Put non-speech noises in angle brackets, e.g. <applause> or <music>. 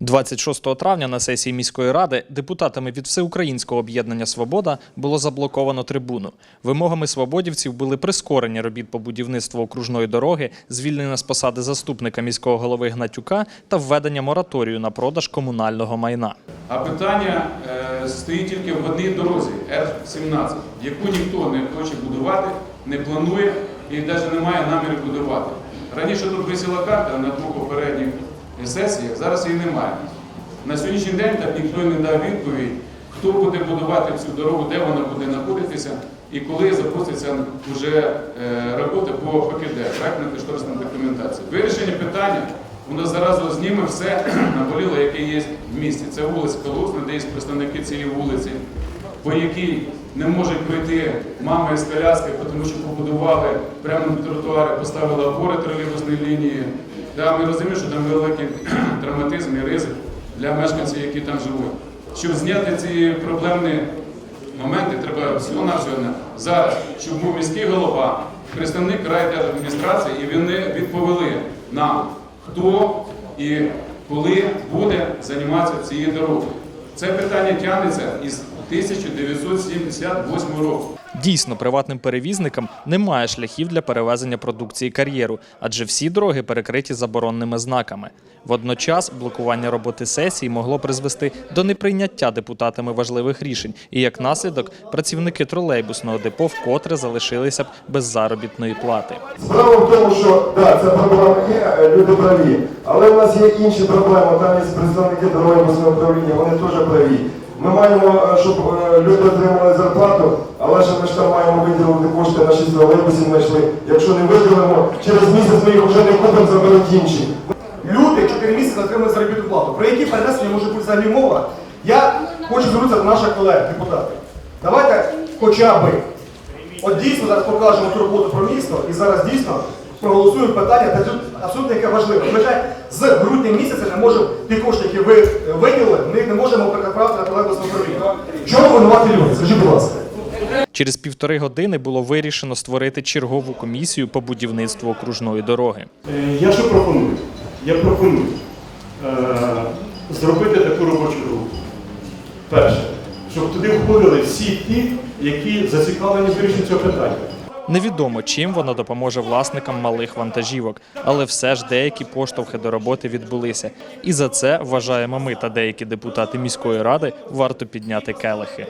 26 травня на сесії міської ради депутатами від Всеукраїнського об'єднання Свобода було заблоковано трибуну. Вимогами свободівців були прискорення робіт по будівництву окружної дороги, звільнення з посади заступника міського голови Гнатюка та введення мораторію на продаж комунального майна. А питання е, стоїть тільки в одній дорозі Р-17, яку ніхто не хоче будувати, не планує і навіть не має наміру будувати. Раніше тут висіла карта на двох попередніх сесіях, зараз її немає. На сьогоднішній день так ніхто не дав відповідь, хто буде будувати цю дорогу, де вона буде знаходитися і коли запуститься вже е, робота по ПКД, проектно-кошторисна документація. Вирішення питання воно зараз зніме все <clears throat> наболіло, яке є в місті. Це вулиця Колосна, де є представники цієї вулиці, по якій не можуть пройти мами з коляски, тому що побудували прямо на тротуарі, поставили опори тролейбусної лінії. Да, ми розуміємо, що там великий <clears throat> травматизм і ризик для мешканців, які там живуть. Щоб зняти ці проблемні моменти, треба всього навсього зараз, щоб був міський голова, представник райдержадміністрації, і вони відповіли нам, хто і коли буде займатися цією дорогою. Це питання тягнеться із 1978 року. Дійсно, приватним перевізникам немає шляхів для перевезення продукції кар'єру, адже всі дороги перекриті заборонними знаками. Водночас блокування роботи сесії могло призвести до неприйняття депутатами важливих рішень, і як наслідок працівники тролейбусного депо вкотре залишилися б без заробітної плати. Справа в тому, що да, ця проблема є, е, люди праві, але в нас є інші проблеми. Там є представники тролейбусного управління, вони теж праві. Ми маємо, е, щоб е, люди отримали зарплату, але ж ми ж там маємо виділити кошти на 6 тролейбусів знайшли. Якщо не виділимо, через місяць ми їх вже не купимо, заберуть інші. Люди 4 місяці отримали заробітну плату. Про які перенесення може бути взагалі мова? Я хочу звернутися до наших колег, депутатів. Давайте хоча би, от дійсно зараз покажемо ту роботу про місто і зараз дійсно проголосуємо питання, та тут абсолютно яке важливе. Ми вже з грудня місяця не можемо ті кошти, які ви виділили, ми їх не переправити на тролейбусне управління. Чому винуваті люди? Скажіть, будь ласка. Через півтори години було вирішено створити чергову комісію по будівництву окружної дороги. Е, Я що пропоную? Я пропоную е, зробити таку робочу групу. Перше, щоб туди входили всі ті, які зацікавлені в вирішенні цього питання. Невідомо, чим вона допоможе власникам малих вантажівок, але все ж деякі поштовхи до роботи відбулися. І за це вважаємо ми та деякі депутати міської ради варто підняти келихи.